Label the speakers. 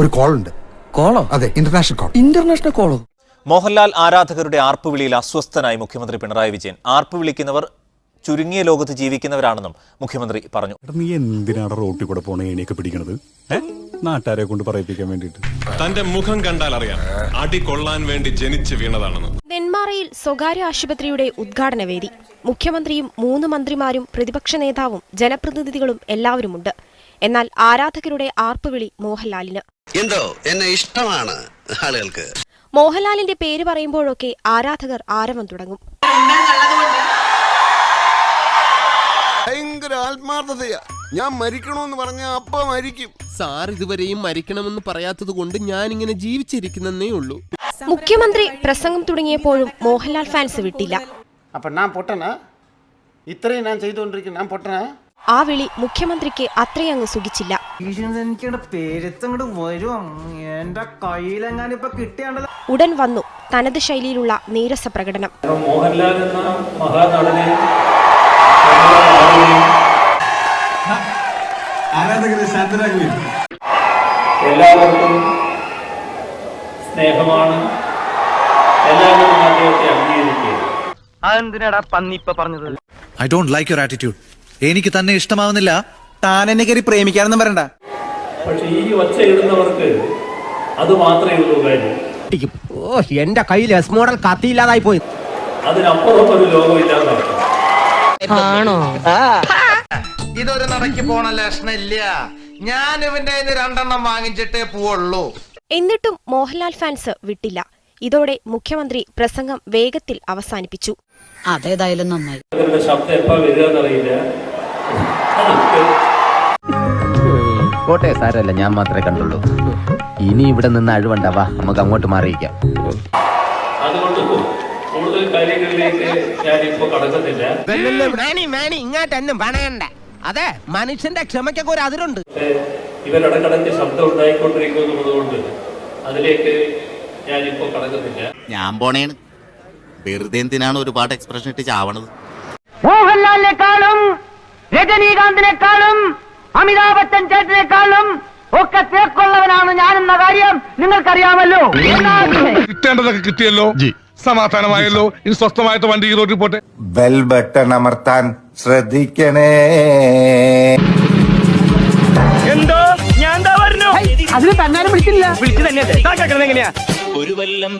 Speaker 1: ഒരു കോൾ ഉണ്ട്
Speaker 2: കോളോ?
Speaker 1: അതെ ഇന്റർനാഷണൽ കോൾ
Speaker 2: ഇന്റർനാഷണൽ കോളോ
Speaker 3: മോഹൻലാൽ ആരാധകരുടെ ആർപ്പുവിളിയിൽ അസ്വസ്ഥനായി മുഖ്യമന്ത്രി പിണറായി വിജയൻ. ആർപ്പ് വിളിക്കുന്നവർ ചുരുങ്ങിയ ലോകത്ത് ജീവിക്കുന്നവരാണെന്നും മുഖ്യമന്ത്രി പറഞ്ഞു.
Speaker 4: നീ എന്തിനാണ് റോട്ടിൽ കൂടെ പോണേ ഏണിയൊക്കെ പിടിക്കണത്? നാട്ടാരെ നാട്ടുകാരെ കൊണ്ട് പറയിപ്പിക്കാൻ വേണ്ടിട്ട്
Speaker 5: തന്റെ മുഖം കണ്ടാൽ അറിയാം. അടി കൊള്ളാൻ വേണ്ടി ജനിച്ച് വീണതാണെന്ന്.
Speaker 6: നെന്മാറയിൽ സ്വകാര്യ ആശുപത്രിയുടെ ഉദ്ഘാടന വേദി. മുഖ്യമന്ത്രിയും മൂന്ന് മന്ത്രിമാരും പ്രതിപക്ഷ നേതാവും ജനപ്രതിനിധികളും എല്ലാവരുമുണ്ട്. എന്നാൽ ആരാധകരുടെ ആർപ്പുവിളി മോഹൻലാലിന്.
Speaker 7: എന്തോ? എന്നെ ഇഷ്ടമാണ് ആളുകൾക്ക്.
Speaker 6: മോഹൻലാലിന്റെ പേര് പറയുമ്പോഴൊക്കെ ആരാധകർ ആരവം തുടങ്ങും.
Speaker 8: ഭയങ്കര ആത്മാർത്ഥതയാ. ഞാൻ മരിക്കണമെന്ന് പറഞ്ഞ അപ്പ മരിക്കും.
Speaker 9: സാർ ഇതുവരെയും മരിക്കണമെന്ന് പറയാത്തത് കൊണ്ട് ഞാൻ ഇങ്ങനെ ജീവിച്ചിരിക്കുന്നേ ഉള്ളൂ.
Speaker 6: മുഖ്യമന്ത്രി പ്രസംഗം തുടങ്ങിയപ്പോഴും മോഹൻലാൽ ഫാൻസ് വിട്ടില്ല.
Speaker 8: അപ്പൊ ഞാൻ പൊട്ടനാ? ഇത്രയും ഞാൻ ചെയ്തുകൊണ്ടിരിക്കുന്നു. ഞാൻ പൊട്ടനാ?
Speaker 6: ആ വിളി മുഖ്യമന്ത്രിക്ക് അത്രയങ്ങ് സുഖിച്ചില്ല. ഉടൻ വന്നു തനത് ശൈലിയിലുള്ള നീരസ പ്രകടനം.
Speaker 10: മോഹൻലാൽ എന്ന മഹാനടനെ എല്ലാവർക്കും സ്നേഹമാണ്. എല്ലാവരും അദ്ദേഹത്തെ അംഗീകരിക്കുക.
Speaker 2: അതെന്തിനാടാ പറഞ്ഞത്?
Speaker 11: I don't like your attitude എനിക്ക് തന്നെ ഇഷ്ടമാവുന്നില്ല.
Speaker 2: താൻ എന്നെ കയറി പ്രേമിക്കാനൊന്നും വരണ്ട.
Speaker 10: പക്ഷെ ഈ ഒച്ച ഇടുന്നവർക്ക് അത് മാത്രമേ ഉള്ളൂ കാര്യം.
Speaker 9: ഓ എന്റെ കയ്യിൽ എസ് മോഡൽ കത്തിയില്ലാതായി പോയി.
Speaker 10: അതിനപ്പുറം ഒരു നടക്കും.
Speaker 2: ഇതൊരു നടക്ക് പോണ ലക്ഷണില്ല. ഞാൻ ഇവന്റെ രണ്ടെണ്ണം വാങ്ങിച്ചിട്ടേ പോവുള്ളൂ.
Speaker 6: എന്നിട്ടും മോഹൻലാൽ ഫാൻസ് വിട്ടില്ല. ഇതോടെ മുഖ്യമന്ത്രി പ്രസംഗം വേഗത്തിൽ അവസാനിപ്പിച്ചു.
Speaker 12: അതേതായാലും നന്നായി.
Speaker 10: ശബ്ദം എപ്പോ വരിക എന്നറിയില്ല.
Speaker 9: കോട്ടെ സാരല്ല ഞാൻ മാത്രമേ കണ്ടുള്ളൂ. ഇനി ഇവിടെ നിന്ന് അഴിവണ്ടാവാ നമുക്ക് അങ്ങോട്ട് മാറിയിക്കാം
Speaker 10: അതുകൊണ്ട് കൂടുതൽ കാര്യങ്ങളിലേക്ക് ഞാനിപ്പോ കടക്കുന്നില്ല.
Speaker 9: മാണി മാണി ഇങ്ങോട്ടെന്നും പണയണ്ട. അതെ മനുഷ്യന്റെ ക്ഷമയ്ക്കൊക്കെ ഒരു അതിരുണ്ട്.
Speaker 10: ഇവരിടക്കിടക്ക് ശബ്ദം അതിലേക്ക് ഞാനിപ്പോ കടക്കുന്നില്ല.
Speaker 7: ഞാൻ പോണേണ്. വെറുതെ എന്തിനാണ് ഒരുപാട് എക്സ്പ്രഷൻ ഇട്ട് ചാവണത്?
Speaker 2: മോഹൻലാലിനെക്കാളും രജനീകാന്തിനെക്കാളും അമിതാഭ് ബച്ചൻ ചേട്ടനെക്കാളും ഒക്കെ തേക്കുള്ളവനാണ് ഞാനെന്ന കാര്യം നിങ്ങൾക്കറിയാമല്ലോ.
Speaker 5: കിട്ടേണ്ടതൊക്കെ കിട്ടിയല്ലോ. സമാധാനമായല്ലോ. ഇനി സ്വസ്ഥമായിട്ട് വണ്ടി ഈ റോഡിൽ പോട്ടെ.
Speaker 8: ബെൽ ബട്ടൺ അമർത്താൻ ശ്രദ്ധിക്കണേ.
Speaker 2: എന്തോ? ഞാൻ എന്താ പറഞ്ഞു? അതിന് തന്നാലും വിളിച്ചില്ല. വിളിച്ചു തന്നെ എങ്ങനെയാ?
Speaker 3: ഒരു വല്ലം